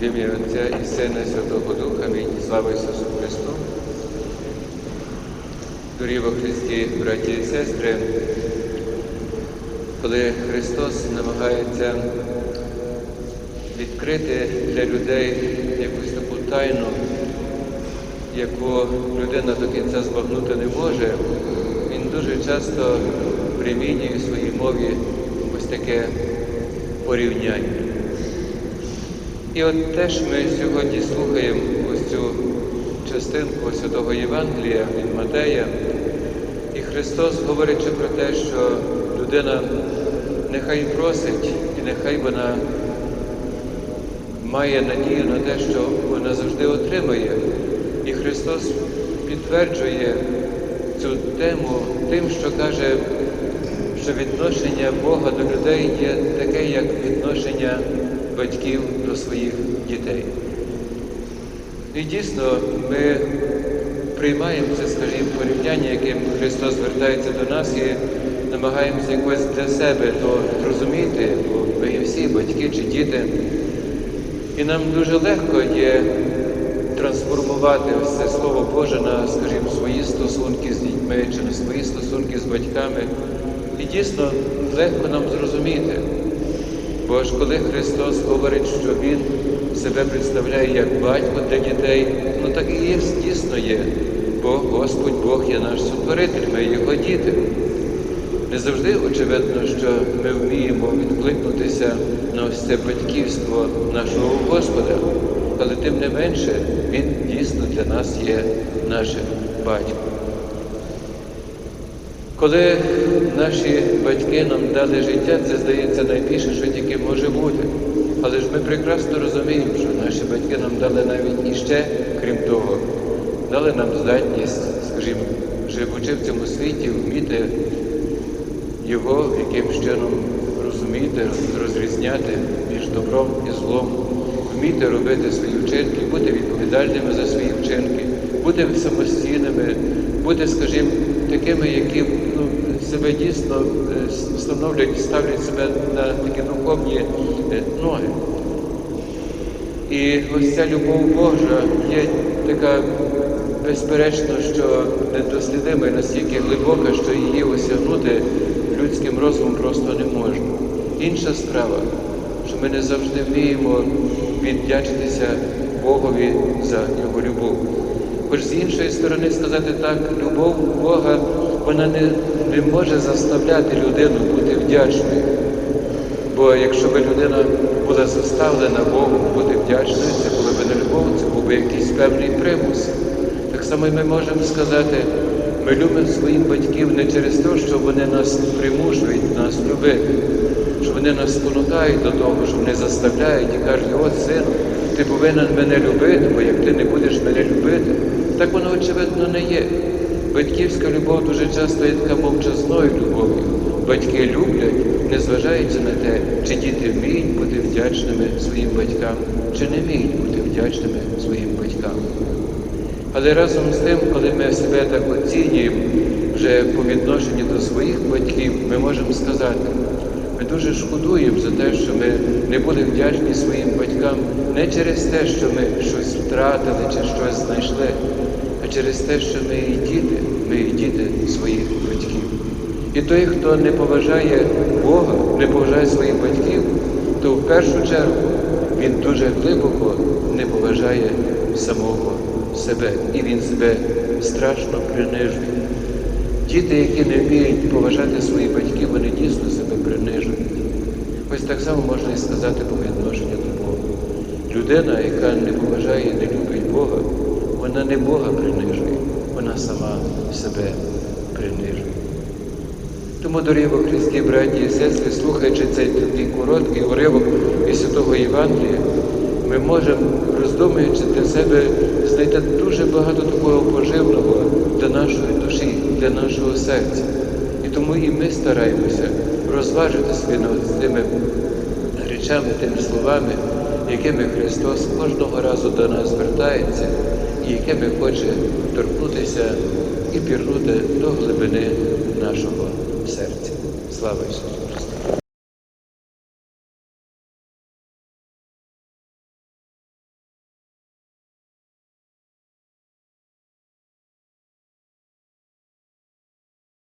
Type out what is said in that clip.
В ім'я Отця і Сина, Святого Духа, Амінь. Слава Ісусу Христу. Дорогі во Христі, браті і сестри, коли Христос намагається відкрити для людей якусь таку тайну, яку людина до кінця збагнути не може, він дуже часто примінює в своїй мові ось таке порівняння. І от теж ми сьогодні слухаємо ось цю частинку Святого Євангелія від Матея, і Христос, говорячи про те, що людина нехай просить, і нехай вона має надію на те, що вона завжди отримає. І Христос підтверджує цю тему тим, що каже, що відношення Бога до людей є таке, як відношення батьків до своїх дітей. І дійсно ми приймаємо це, скажімо, порівняння, яким Христос звертається до нас і намагаємося якось для себе то зрозуміти, бо ми є всі батьки чи діти. І нам дуже легко є трансформувати це Слово Боже на, скажімо, свої стосунки з дітьми чи на свої стосунки з батьками. І дійсно легко нам зрозуміти. Бо ж коли Христос говорить, що Він себе представляє як батько для дітей, ну так і є, дійсно є. Бо Господь Бог є наш сотворитель, ми Його діти. Не завжди очевидно, що ми вміємо відкликнутися на це батьківство нашого Господа, але тим не менше Він дійсно для нас є нашим батьком. Коли наші батьки нам дали життя, це здається найбільше, що тільки може бути. Але ж ми прекрасно розуміємо, що наші батьки нам дали навіть іще, крім того, дали нам здатність, скажімо, живучи в цьому світі, вміти його якимсь чином розуміти, розрізняти між добром і злом, вміти робити свої вчинки, бути відповідальними за свої вчинки, бути самостійними, бути, скажімо, такими, які ну, себе дійсно становлять, ставлять себе на такі духовні ноги. І ось ця любов Божа є така безперечно, що недослідима і настільки глибока, що її осягнути людським розумом просто не можна. Інша справа, що ми не завжди вміємо віддячитися Богові за Його любов. Хоч з іншої сторони сказати так, любов Бога, вона не, не може заставляти людину бути вдячною. Бо якщо б людина була заставлена Богом бути вдячною, це була б не любов, це був би якийсь певний примус. Так само ми можемо сказати, ми любимо своїх батьків не через те, що вони нас примушують нас любити, що вони нас спонукають до того, що вони заставляють і кажуть, от сину, ти повинен мене любити, бо як ти не будеш мене любити, так воно очевидно не є. Батьківська любов дуже часто є така мовчазною любов'ю. Батьки люблять, незважаючи на те, чи діти вміють бути вдячними своїм батькам, чи не вміють бути вдячними своїм батькам. Але разом з тим, коли ми себе так оцінюємо вже по відношенню до своїх батьків, ми можемо сказати, ми дуже шкодуємо за те, що ми не були вдячні своїм батькам не через те, що ми щось втратили чи щось знайшли, а через те, що ми і діти, ми і діти своїх батьків. І той, хто не поважає Бога, не поважає своїх батьків, то в першу чергу він дуже глибоко не поважає самого себе, і він себе страшно принижує. Діти, які не вміють поважати своїх батьків, вони дійсно себе принижують. Ось так само можна і сказати по відношенню до Бога. Людина, яка не поважає і не любить Бога, вона не Бога принижує, вона сама себе принижує. Тому, дорогі Христі, браті і сестри, слухаючи цей такий короткий уривок із Святого Євангелія, ми можемо, роздумуючи для себе, знайти дуже багато такого поживного для нашої душі, для нашого серця. Тому і ми стараємося розважити собі над цими речами, тими словами, якими Христос кожного разу до нас звертається, і якими хоче торкнутися і пірнути до глибини нашого серця. Слава Ісусу!